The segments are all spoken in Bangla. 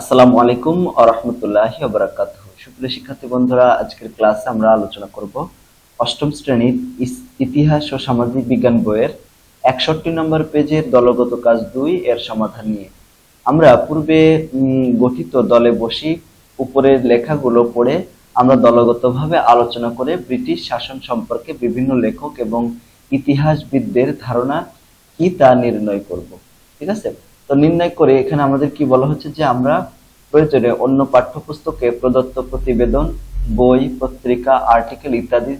আসসালামু আলাইকুম আ রহমতুল্লাহ বারাকাত সুপ্রিয় শিক্ষার্থী বন্ধুরা, আজকের ক্লাসে আমরা আলোচনা করব অষ্টম শ্রেণির ইতিহাস ও সামাজিক বিজ্ঞান বইয়ের একষট্টি নম্বর পেজের দলগত কাজ দুই এর সমাধান নিয়ে। আমরা পূর্বে গঠিত দলে বসি, উপরের লেখাগুলো পড়ে আমরা দলগতভাবে আলোচনা করে ব্রিটিশ শাসন সম্পর্কে বিভিন্ন লেখক এবং ইতিহাসবিদদের ধারণা কি তা নির্ণয় করব। ঠিক আছে? তো নির্ণয় করে এখানে আমাদের কি বলা হচ্ছে যে আমরা প্রয়োজনে অন্য পাঠ্যপুস্তকে প্রদত্ত প্রতিবেদন, বই, পত্রিকা, আর্টিকেল ইত্যাদি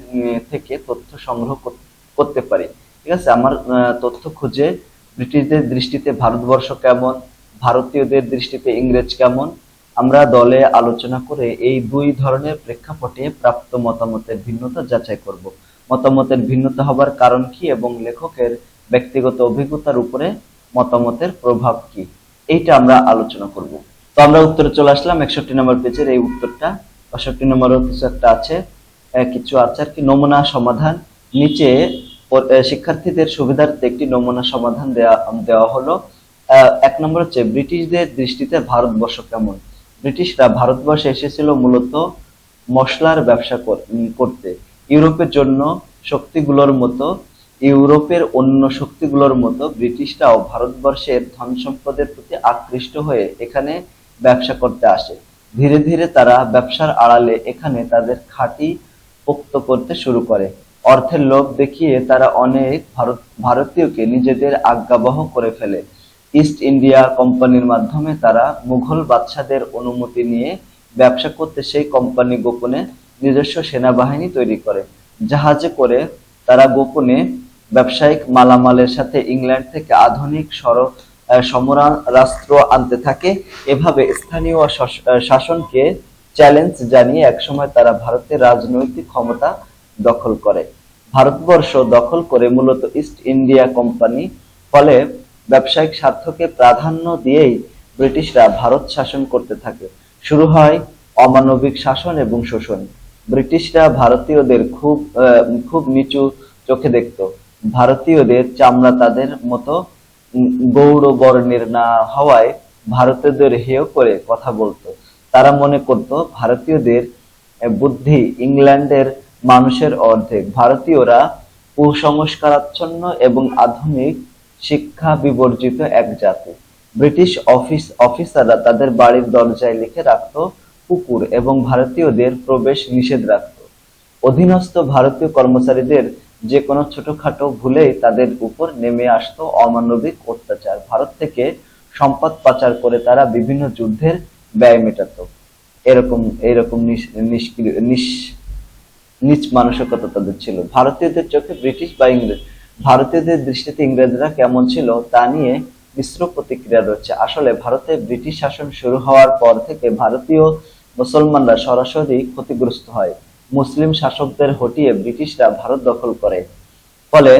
থেকে তথ্য সংগ্রহ কর- করতে পারি। ঠিক আছে? আমার তথ্য খুঁজে ব্রিটিশদের দৃষ্টিতে ভারতবর্ষ কেমন? ভারতীয়দের দৃষ্টিতে ইংরেজ কেমন? আমরা দলে আলোচনা করে এই দুই ধরনের প্রেক্ষাপটে প্রাপ্ত মতামতের ভিন্নতা যাচাই করব। মতামতের ভিন্নতা হবার কারণ কি এবং লেখকের ব্যক্তিগত অভিজ্ঞতার উপরে মতামতের প্রভাব কি? এইটা আমরা আলোচনা করব। তো আমরা উত্তরে চলে আসলাম, একষট্টি নম্বর পেজের এই উত্তরটা। বাষট্টি নম্বরও কিছু একটা আছে কিছু আছে আর কি, নমুনা সমাধান। নিচে শিক্ষার্থীদের সুবিধার্থে একটি নমুনা সমাধান দেওয়া দেওয়া হলো। এক নম্বর হচ্ছে, ব্রিটিশদের দৃষ্টিতে ভারতবর্ষ কেমন? ব্রিটিশরা ভারতবর্ষে এসেছিল মূলত মশলার ব্যবসা কর- করতে। ইউরোপের জন্য শক্তিগুলোর মতো ইউরোপের অন্য শক্তিগুলোর মতো ব্রিটিশরাও ভারতবর্ষের ধন সম্পদের প্রতি আকৃষ্ট হয়ে এখানে ব্যবসা করতে আসে। ধীরে ধীরে তারা ব্যবসার আড়ালে এখানে তাদের খাঁটি পোক্ত করতে শুরু করে। অর্থের লোভ দেখিয়ে তারা অনেক ভারত ভারতীয়কে নিজেদের আজ্ঞাবহ করে ফেলে। ইস্ট ইন্ডিয়া কোম্পানির মাধ্যমে তারা মুঘল বাদশাদের অনুমতি নিয়ে ব্যবসা করতে সেই কোম্পানি গোপনে নিজস্ব সেনাবাহিনী তৈরি করে। জাহাজে করে তারা গোপনে ব্যবসায়িক মালামালের সাথে ইংল্যান্ড থেকে আধুনিক সর সমরাস্ত্র আনতে থাকে। এভাবে স্থানীয় শাসনকে চ্যালেঞ্জ জানিয়ে একসময় তারা ভারতের রাজনৈতিক ক্ষমতা দখল করে। ভারতবর্ষ দখল করে মূলত ইস্ট ইন্ডিয়া কোম্পানি ফলে ব্যবসায়িক স্বার্থকে প্রাধান্য দিয়েই ব্রিটিশরা ভারত শাসন করতে থাকে। শুরু হয় অমানবিক শাসন এবং শোষণ। ব্রিটিশরা ভারতীয়দের খুব খুব নিচু চোখে দেখত। ভারতীয়দের চামড়া তাদের মতো গৌড় বর্ণের না হওয়ায় ভারতীয়দের হেয় করে কথা বলতো। তারা মনে করত, ভারতীয়দের বুদ্ধি ইংল্যান্ডের মানুষের অর্ধেক। ভারতীয়রা কুসংস্কারাচ্ছন্ন এবং আধুনিক শিক্ষা বিবর্জিত এক জাতি। ব্রিটিশ অফিস অফিসাররা তাদের বাড়ির দরজায় লিখে রাখত, কুকুর এবং ভারতীয়দের প্রবেশ নিষেধ রাখত। অধীনস্থ ভারতীয় কর্মচারীদের যে কোনো ছোটখাটো ভুলেই তাদের উপর নেমে আসতো অমানবিক অত্যাচার। ভারত থেকে সম্পদ পাচার করে তারা বিভিন্ন যুদ্ধের ব্যয় মেটাতো। এরকম এরকম নিচ মানসিকতা তাদের ছিল। ভারতীয়দের চোখে ব্রিটিশ বা ইংরেজ, ভারতীয়দের দৃষ্টিতে ইংরেজরা কেমন ছিল তা নিয়ে মিশ্র প্রতিক্রিয়া রয়েছে। আসলে ভারতে ব্রিটিশ শাসন শুরু হওয়ার পর থেকে ভারতীয় মুসলমানরা সরাসরি ক্ষতিগ্রস্ত হয়। মুসলিম শাসকদের হটিয়ে ব্রিটিশরা ভারত দখল করে। ফলে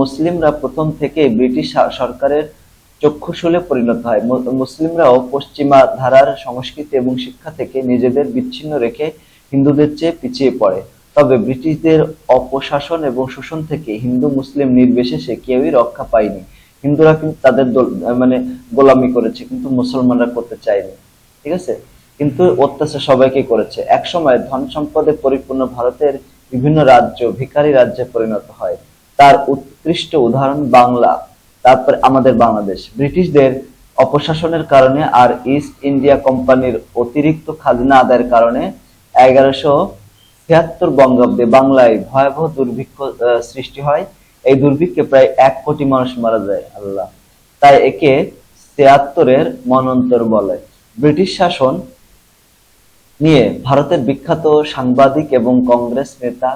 মুসলিমরা প্রথম থেকে ব্রিটিশ সরকারের চক্ষুশূলে পরিণত হয়। মুসলিমরাও পশ্চিমা ধারার সংস্কৃতি এবং শিক্ষা থেকে নিজেদের বিচ্ছিন্ন রেখে হিন্দুদের চেয়ে পিছিয়ে পড়ে। তবে ব্রিটিশদের অপশাসন এবং শোষণ থেকে হিন্দু মুসলিম নির্বিশেষে কেউই রক্ষা পায়নি। হিন্দুরা কিন্তু তাদের মানে গোলামি করেছে, কিন্তু মুসলমানরা করতে চায়নি। ঠিক আছে? কিন্তু অত্যাচার সবাইকে করেছে। একসময় ধন সম্পদে পরিপূর্ণ ভারতের বিভিন্ন রাজ্য ভিখারি রাজ্যে পরিণত হয়। তার উৎকৃষ্ট উদাহরণ বাংলা, তারপর আমাদের বাংলাদেশ। ব্রিটিশদের অপশাসনের কারণে আর ইস্ট ইন্ডিয়া কোম্পানির অতিরিক্ত খাজনা আদায়ের কারণে এগারোশো ছিয়াত্তর বঙ্গাব্দে বাংলায় ভয়াবহ দুর্ভিক্ষ সৃষ্টি হয়। এই দুর্ভিক্ষে প্রায় এক কোটি মানুষ মারা যায়, আল্লাহ। তাই একে ছিয়াত্তরের মনন্তর বলে। ব্রিটিশ শাসন নিয়ে ভারতের বিখ্যাত সাংবাদিক এবং কংগ্রেস নেতা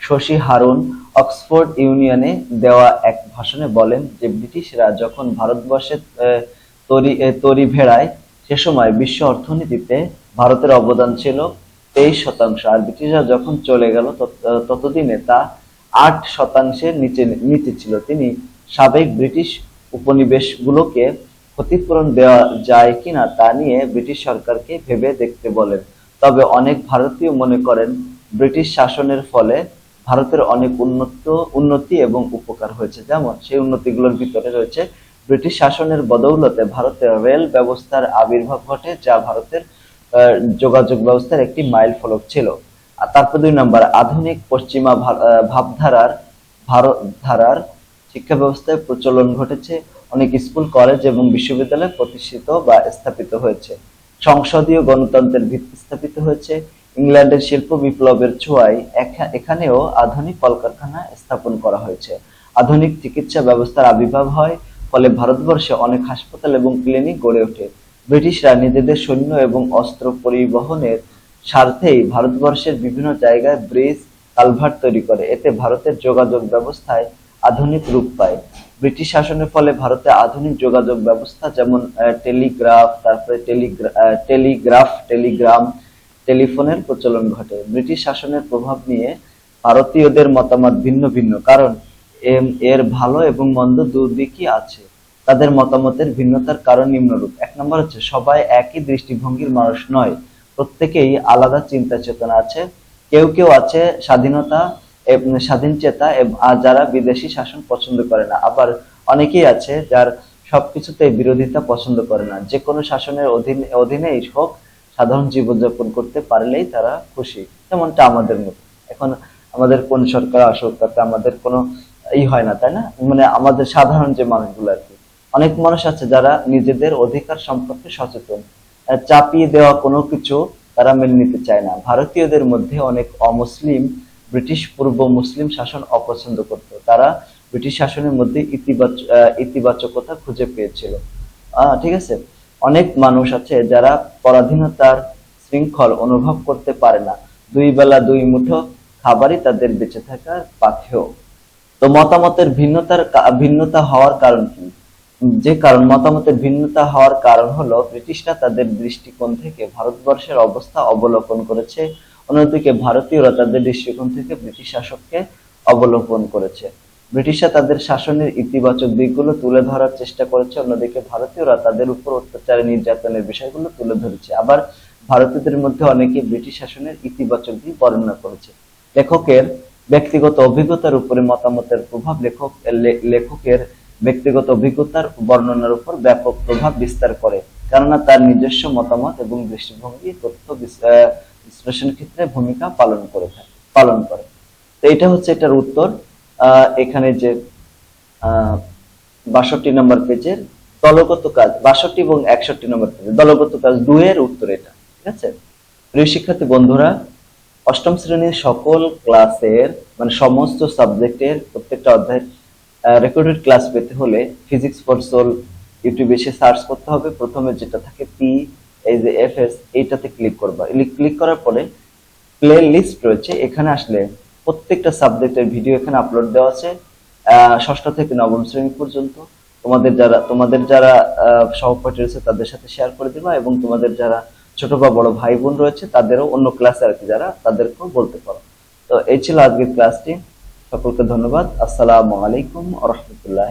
শশী হারুন অক্সফোর্ড ইউনিয়নে দেওয়া এক ভাষণে বলেন যে ব্রিটিশরা যখন ভারতবর্ষে তরি তরি ভেড়ায় সে সময় বিশ্ব অর্থনীতিতে ভারতের অবদান ছিল তেইশ শতাংশ। আর ব্রিটিশরা যখন চলে গেল ততদিনে তা আট শতাংশের নিচে নিচে ছিল। তিনি সাবেক ব্রিটিশ উপনিবেশগুলোকে ক্ষতিপূরণ দেওয়া যায় কিনা তা নিয়ে ব্রিটিশ সরকারকে ভেবে দেখতে বলেন। তবে অনেক ভারতীয় মনে করেন ব্রিটিশ শাসনের ফলে ভারতের অনেক উন্নত, উন্নতি এবং উপকার হয়েছে। যেমন সেই উন্নতিগুলোর ভিতরে রয়েছে ব্রিটিশ শাসনের বদৌলতে ভারতের রেল ব্যবস্থার আবির্ভাব ঘটে, যা ভারতের যোগাযোগ ব্যবস্থার একটি মাইল ফলক ছিল। আর তারপর দুই নম্বর, আধুনিক পশ্চিমা ভাবধারার ভারত ধারার শিক্ষা ব্যবস্থায় প্রচলন ঘটেছে। অনেক স্কুল, কলেজ এবং বিশ্ববিদ্যালয় প্রতিষ্ঠিত বা স্থাপিত হয়েছে। সংসদীয় গণতন্ত্রের ভিত্তি স্থাপিত হয়েছে। ইংল্যান্ডের শিল্প বিপ্লবের ছোঁয়ায় এখানেও আধুনিক কলকারখানা স্থাপন করা হয়েছে। আধুনিক চিকিৎসা ব্যবস্থার আবির্ভাব হয়, ফলে ভারতবর্ষে অনেক হাসপাতাল এবং ক্লিনিক গড়ে ওঠে। ব্রিটিশরা নিজেদের সৈন্য এবং অস্ত্র পরিবহনের স্বার্থেই ভারতবর্ষের বিভিন্ন জায়গায় ব্রিজ, কালভার্ট তৈরি করে। এতে ভারতের যোগাযোগ ব্যবস্থায় আধুনিক রূপ পায়। ব্রিটিশ শাসনের ফলে ভারতে আধুনিক যোগাযোগ ব্যবস্থা যেমন টেলিগ্রাফ, তারপরে টেলিগ্রাফ, টেলিগ্রাম, টেলিফোনের প্রচলন ঘটে। ব্রিটিশ শাসনের প্রভাব নিয়ে ভারতীয়দের মতামত ভিন্ন ভিন্ন। কারণ এর ভালো এবং মন্দ দুদিকই আছে। তাদের মতামতের ভিন্নতার কারণ নিম্নরূপ। এক নম্বর হচ্ছে, সবাই একই দৃষ্টিভঙ্গির মানুষ নয়। প্রত্যেকেই আলাদা চিন্তা চেতনা আছে। কেউ কেউ আছে স্বাধীনতা স্বাধীন চেতা আর যারা বিদেশি শাসন পছন্দ করে না। আবার অনেকেই আছে যার সবকিছুতে বিরোধিতা পছন্দ করে না। যে কোনো শাসনের অধীনে, অধীনেই হোক, সাধারণ জীবনযাপন করতে পারলেই তারা খুশি। যেমনটা আমাদের মতো। এখন আমাদের কোন সরকার আসুক, তাতে আমাদের কোনো ই হয় না, তাই না? মানে আমাদের সাধারণ যে মানুষগুলো আর কি। অনেক মানুষ আছে যারা নিজেদের অধিকার সম্পর্কে সচেতন। চাপিয়ে দেওয়া কোনো কিছু তারা মেনে নিতে চায় না। ভারতীয়দের মধ্যে অনেক অমুসলিম ব্রিটিশ পূর্ব মুসলিম শাসন অপছন্দ করত। তারা ব্রিটিশ শাসনের মধ্যে ইতিবাচক ইতিবাচকতা খুঁজে পেয়েছিল। ঠিক আছে? অনেক মানুষ আছে যারা পরাধীনতার শৃঙ্খল অনুভব করতে পারে না। দুই বেলা দুই মুঠো খাবারই তাদের বেঁচে থাকার পাথেয়। তো মতামতের ভিন্নতার ভিন্নতা হওয়ার কারণ কি? যে কারণ, মতামতের ভিন্নতা হওয়ার কারণ হলো ব্রিটিশরা তাদের দৃষ্টিকোণ থেকে ভারতবর্ষের অবস্থা অবলোকন করেছে অন্যদিকে ভারতীয়রা তাদের দৃষ্টিকোণ থেকে ব্রিটিশ শাসককে অবলোকন করেছে। ব্রিটিশরা তাদের শাসনের ইতিবাচক দিকগুলো তুলে ধরার চেষ্টা করেছে, অন্যদিকে ভারতীয়রা তাদের উপর অত্যাচার, নির্যাতনের বিষয়গুলো তুলে ধরেছে। আবার ভারতীয়দের মধ্যে অনেকে ব্রিটিশ শাসনের ইতিবাচক দিক বর্ণনা করেছে। লেখকের ব্যক্তিগত অভিজ্ঞতার উপরে মতামতের প্রভাব, লেখক লেখকের ব্যক্তিগত অভিজ্ঞতার বর্ণনার উপর ব্যাপক প্রভাব বিস্তার করে, কেননা তার নিজস্ব মতামত এবং দৃষ্টিভঙ্গি, তথ্য বিশ্লেষণের ক্ষেত্রে ভূমিকা পালন করে থাকে, পালন করে। তো এটা হচ্ছে এটার উত্তর। এখানে যে বাষট্টি নম্বর পেজের দলগত কাজ, বাষট্টি এবং একষট্টি নম্বর পেজে দলগত কাজ দুয়ের উত্তর এটা, ঠিক আছে? প্রিয় শিক্ষার্থী বন্ধুরা, অষ্টম শ্রেণির সকল ক্লাসের মানে সমস্ত সাবজেক্টের প্রত্যেকটা অধ্যায়ের রেকর্ডেড ক্লাস পেতে হলে ফিজিক্স ফর সোল ইউটিউবে এসে সার্চ করতে হবে। প্রথমে যেটা থাকে পি এই যে এফ এস এইটাতে ক্লিক করবা। ক্লিক করার পরে প্লে লিস্ট রয়েছে। এখানে আসলে প্রত্যেকটা সাবজেক্টের ভিডিও এখানে আপলোড দেওয়া আছে। ষষ্ঠ থেকে নবম শ্রেণি পর্যন্ত। তোমাদের যারা তোমাদের যারা সহপাঠী রয়েছে, তাদের সাথে শেয়ার করে দিবা এবং তোমাদের যারা ছোট বা বড় ভাই বোন রয়েছে, তাদেরও অন্য ক্লাসে আর কি যারা, তাদেরকেও বলতে পারো। তো এই ছিল আজকের ক্লাসটি সকলকে ধন্যবাদ। আসসালামু আলাইকুম রহমতুল্লাহ